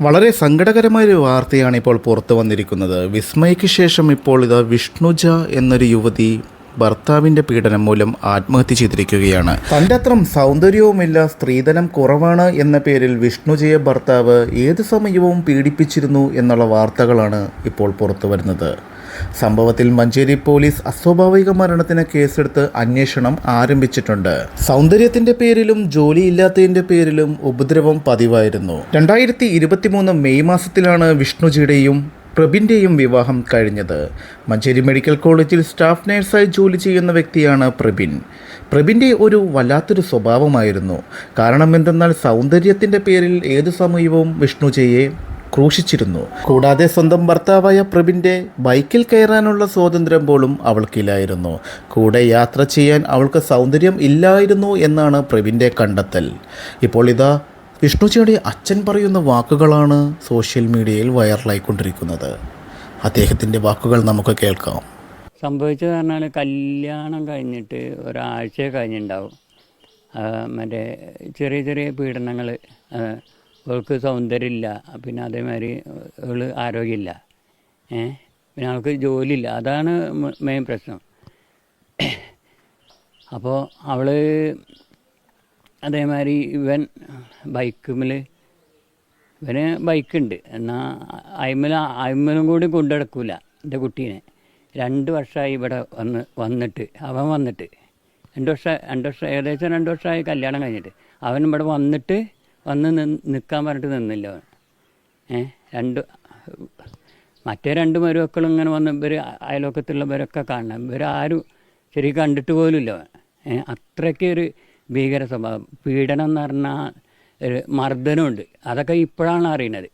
വളരെ സങ്കടകരമായ ഒരു വാർത്തയാണ് ഇപ്പോൾ പുറത്തു വന്നിരിക്കുന്നത്. വിസ്മയ്ക്ക് ശേഷം ഇപ്പോൾ ഇത് വിഷ്ണുജ എന്നൊരു യുവതി ഭർത്താവിന്റെ പീഡനം മൂലം ആത്മഹത്യ ചെയ്തിരിക്കുകയാണ്. തന്റെ അത്രം സൗന്ദര്യവുമില്ല സ്ത്രീധനം കുറവാണ് എന്ന പേരിൽ വിഷ്ണുജയ ഭർത്താവ് ഏത് സമയവും പീഡിപ്പിച്ചിരുന്നു എന്നുള്ള വാർത്തകളാണ് ഇപ്പോൾ പുറത്തു വരുന്നത്. സംഭവത്തിൽ മഞ്ചേരി പോലീസ് അസ്വാഭാവിക മരണത്തിന് കേസെടുത്ത് അന്വേഷണം ആരംഭിച്ചിട്ടുണ്ട്. സൗന്ദര്യത്തിന്റെ പേരിലും ജോലിയില്ലാത്തതിന്റെ പേരിലും ഉപദ്രവം പതിവായിരുന്നു. രണ്ടായിരത്തി മെയ് മാസത്തിലാണ് വിഷ്ണുജിയുടെയും പ്രബിന്റെയും വിവാഹം കഴിഞ്ഞത്. മഞ്ചേരി മെഡിക്കൽ കോളേജിൽ സ്റ്റാഫ് നഴ്സായി ജോലി ചെയ്യുന്ന വ്യക്തിയാണ് പ്രബിൻ. പ്രബിന്റെ ഒരു വല്ലാത്തൊരു സ്വഭാവമായിരുന്നു. കാരണം എന്തെന്നാൽ സൗന്ദര്യത്തിന്റെ പേരിൽ ഏതു സമയവും വിഷ്ണുജയെ ക്രൂശിച്ചിരുന്നു. കൂടാതെ സ്വന്തം ഭർത്താവായ പ്രബിന്റെ ബൈക്കിൽ കയറാനുള്ള സ്വാതന്ത്ര്യം പോലും അവൾക്കില്ലായിരുന്നു. കൂടെ യാത്ര ചെയ്യാൻ അവൾക്ക് സൗന്ദര്യം ഇല്ലായിരുന്നു എന്നാണ് പ്രബിന്റെ കണ്ടെത്തൽ. ഇപ്പോൾ ഇതാ വിഷ്ണുജിയുടെ അച്ഛൻ പറയുന്ന വാക്കുകളാണ് സോഷ്യൽ മീഡിയയിൽ വൈറലായിക്കൊണ്ടിരിക്കുന്നത്. അദ്ദേഹത്തിന്റെ വാക്കുകൾ നമുക്ക് കേൾക്കാം. സംഭവിച്ചത് പറഞ്ഞാൽ കല്യാണം കഴിഞ്ഞിട്ട് ഒരാഴ്ച കഴിഞ്ഞിട്ടുണ്ടാവും. മറ്റേ ചെറിയ ചെറിയ പീഡനങ്ങൾ അവൾക്ക് സൗന്ദര്യമില്ല പിന്നെ അതേമാതിരി അവൾ ആരോഗ്യമില്ല ഏ പിന്നെ അവൾക്ക് ജോലിയില്ല അതാണ് മെയിൻ പ്രശ്നം. അപ്പോൾ അവൾ അതേമാതിരി ഇവൻ ബൈക്കുമിൽ ഇവന് ബൈക്കുണ്ട്. എന്നാൽ അയിമല അയിമലും കൂടി കൊണ്ടു നടക്കൂല എന്റെ കുട്ടീനെ. രണ്ട് വർഷമായി ഇവിടെ വന്ന് വന്നിട്ട് അവൻ വന്നിട്ട്. രണ്ട് വർഷം രണ്ട് വർഷം ഏകദേശം രണ്ട് വർഷമായി കല്യാണം കഴിഞ്ഞിട്ട്. അവൻ ഇവിടെ വന്നിട്ട് വന്ന് നിൽക്കാൻ പറഞ്ഞിട്ട് നിന്നില്ല അവൻ. ഏ രണ്ട് മറ്റേ രണ്ട് മരുമക്കളും ഇങ്ങനെ വന്ന് ഇവർ അയലോക്കത്തുള്ളവരൊക്കെ കാണണം. ഇവരാരും ശരി കണ്ടിട്ട് പോലുമില്ല അവൻ. ഏ അത്രയ്ക്ക് ഒരു ഭീകര സ്വഭാവം. പീഡനം എന്ന് പറഞ്ഞാൽ മർദ്ദനമുണ്ട്. അതൊക്കെ ഇപ്പോഴാണ് അറിയുന്നത്.